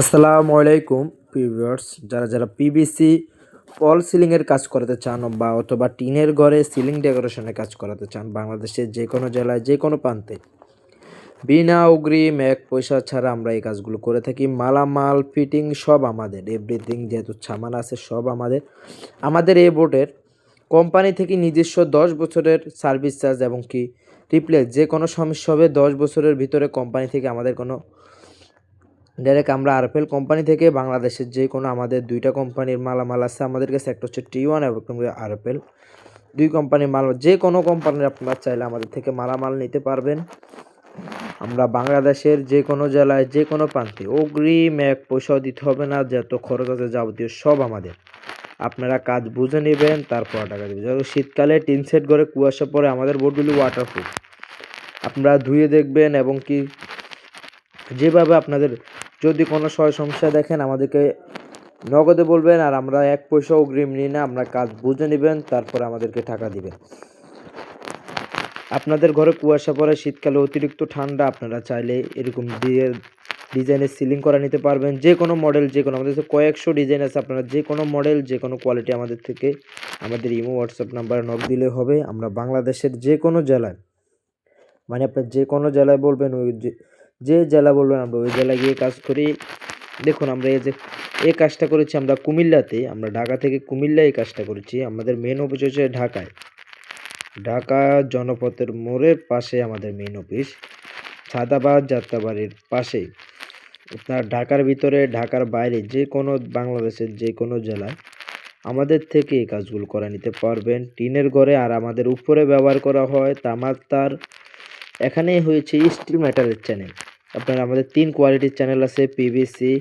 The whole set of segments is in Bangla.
আসসালামু আলাইকুম ভিউয়ার্স, যারা যারা পিবিসি ফল সিলিংয়ের কাজ করাতে চান বা অথবা টিনের ঘরে সিলিং ডেকোরেশনের কাজ করাতে চান বাংলাদেশের যে কোনো জেলায়, যে কোনো প্রান্তে, বিনা অগ্রিম এক পয়সা ছাড়া আমরা এই কাজগুলো করে থাকি। মালামাল, ফিটিং সব আমাদের এভরিথিং যেহেতু সামান আছে সব আমাদের। আমাদের এই বোর্ডের কোম্পানি থেকে নিজস্ব দশ বছরের সার্ভিস চার্জ এবং কি রিপ্লেস যে কোনো সমস্যা হবে দশ বছরের ভিতরে কোম্পানি থেকে আমাদের কোনো ডাইরেক্ট আমরা আরএফএল কোম্পানি থেকে বাংলাদেশের যে কোনো আমাদের দুইটা কোম্পানির মালামাল আছে আমাদের কাছে একটা হচ্ছে টি ওয়ান এবং আরএফএল দুই কোম্পানির মাল, যে কোনো কোম্পানির আপনারা চাইলে আমাদের থেকে মালামাল নিতে পারবেন। আমরা বাংলাদেশের যে কোনো জেলায়, যে কোনো প্রান্তে অগ্রিম এক পয়সাও দিতে হবে না, যত খরচ আছে যাবতীয় সব আমাদের। আপনারা কাজ বুঝে নেবেন, তারপর টাকা দেবেন। যেমন শীতকালে টিন সেট করে কুয়াশা পরে আমাদের বোর্ডগুলি ওয়াটারপ্রুফ আপনারা ধুয়ে দেখবেন এবং কি, যেভাবে আপনাদের যদি কোনো সয় সমস্যা দেখেন, আমাদেরকে নগদে বলবেন আর আমরা এক পয়সা অগ্রিম নিই না। আমরা কাজ বুঝে নেবেন, তারপর আমাদেরকে টাকা দিবেন। আপনাদের ঘরে কুয়াশা পড়ে, শীতকালে অতিরিক্ত ঠান্ডা, আপনারা চাইলে এরকম দিয়ে ডিজাইনের সিলিং করা নিতে পারবেন। যে কোনো মডেল, যে কোনো আমাদের কয়েকশো ডিজাইন আছে, আপনারা যে কোনো মডেল, যে কোনো কোয়ালিটি আমাদের থেকে আমাদের ইমো, হোয়াটসঅ্যাপ নাম্বারে নক দিলে হবে। আমরা বাংলাদেশের যে কোনো জেলায় মানে আপনার যে কোনো জেলায় বলবেন, ওই যে জেলা বলবেন আমরা, ওই জেলায় গিয়ে কাজ করি। দেখুন, আমরা এই যে, এই কাজটা করেছি আমরা কুমিল্লাতে, আমরা ঢাকা থেকে কুমিল্লায় এই কাজটা করেছি। আমাদের মেন অফিস হচ্ছে ঢাকায়। ঢাকা জনপথের মোড়ের পাশে আমাদের মেন অফিস সাদাবাদ যাত্রাবাড়ির পাশে আপনার ঢাকার ভিতরে, ঢাকার বাইরে যে কোনো বাংলাদেশের যে কোনো জেলায় আমাদের থেকে এই কাজগুলো করে নিতে পারবেন। টিনের ঘরে আর আমাদের উপরে ব্যবহার করা হয় তামার তার। এখানেই হয়েছে স্টিল ম্যাটারের চ্যানেল আপনার আমাদের তিন কোয়ালিটির চ্যানেল আছে পিভিসি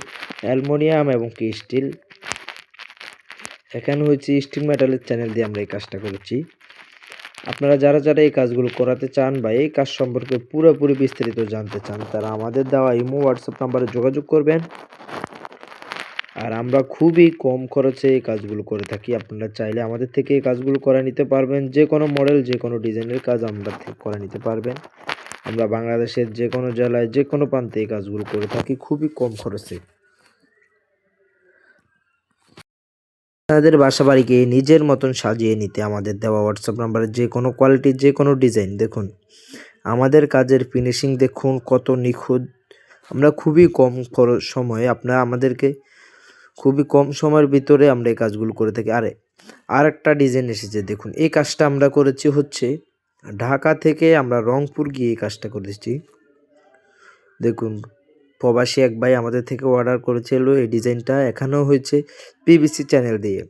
অ্যালমোনিয়াম এবং কি স্টিল। এখানে হচ্ছে স্টিল মেটালের চ্যানেল দিয়ে আমরা এই কাজটা করেছি। আপনারা যারা যারা এই কাজগুলো করাতে চান বা এই কাজ সম্পর্কে পুরোপুরি বিস্তারিত জানতে চান, তারা আমাদের দেওয়া ইমো হোয়াটসঅ্যাপ নাম্বারে যোগাযোগ করবেন। আর আমরা খুবই কম খরচে এই কাজগুলো করে থাকি। আপনারা চাইলে আমাদের থেকে এই কাজগুলো করে নিতে পারবেন। যে কোনো মডেল যে কোনো ডিজাইনের কাজ আমরা করে নিতে পারবেন। আমরা বাংলাদেশের যে কোনো জেলায় যে কোনো প্রান্তে এই কাজগুলো করে থাকি, খুবই কম খরচে। তাদের বাসা বাড়িকে নিজের মতন সাজিয়ে নিতে আমাদের দেওয়া হোয়াটসঅ্যাপ নাম্বারে যে কোনো কোয়ালিটির যে কোনো ডিজাইন দেখুন, আমাদের কাজের ফিনিশিং দেখুন কত নিখুঁত। আমরা খুবই কম খরচ সময়ে আপনারা আমাদেরকে খুবই কম সময়ের ভিতরে আমরা এই কাজগুলো করে থাকি। আরে আর একটা ডিজাইন এসেছে, দেখুন, এই কাজটা আমরা করেছি হচ্ছে ঢাকা থেকে আমরা রংপুর গিয়ে এই কাজটা করে করেছি দেখুন, প্রবাসী এক ভাই আমাদের থেকে অর্ডার করেছিল এই ডিজাইনটা, এখানেও হয়েছে পিবিসি চ্যানেল দিয়ে।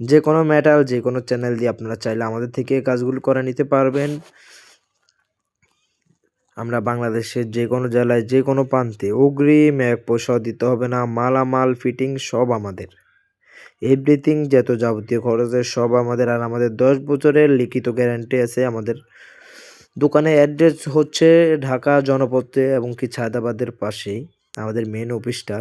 যে কোনো মেটাল যে কোনো চ্যানেল দিয়ে আপনারা চাইলে আমাদের থেকে কাজগুলো করে নিতে পারবেন। আমরা বাংলাদেশের যে কোনো জেলায়, যে কোনো প্রান্তে অগ্রিম এক পয়সা দিতে হবে না, মালামাল ফিটিং সব আমাদের। এভরিথিং যত যাবতীয় খরচের সব আমাদের আর আমাদের দশ বছরের লিখিত গ্যারান্টি আছে। আমাদের দোকানে অ্যাড্রেস হচ্ছে ঢাকা জনপথে এবং কি ছায়দাবাদের পাশেই। আমাদের মেন অফিসটা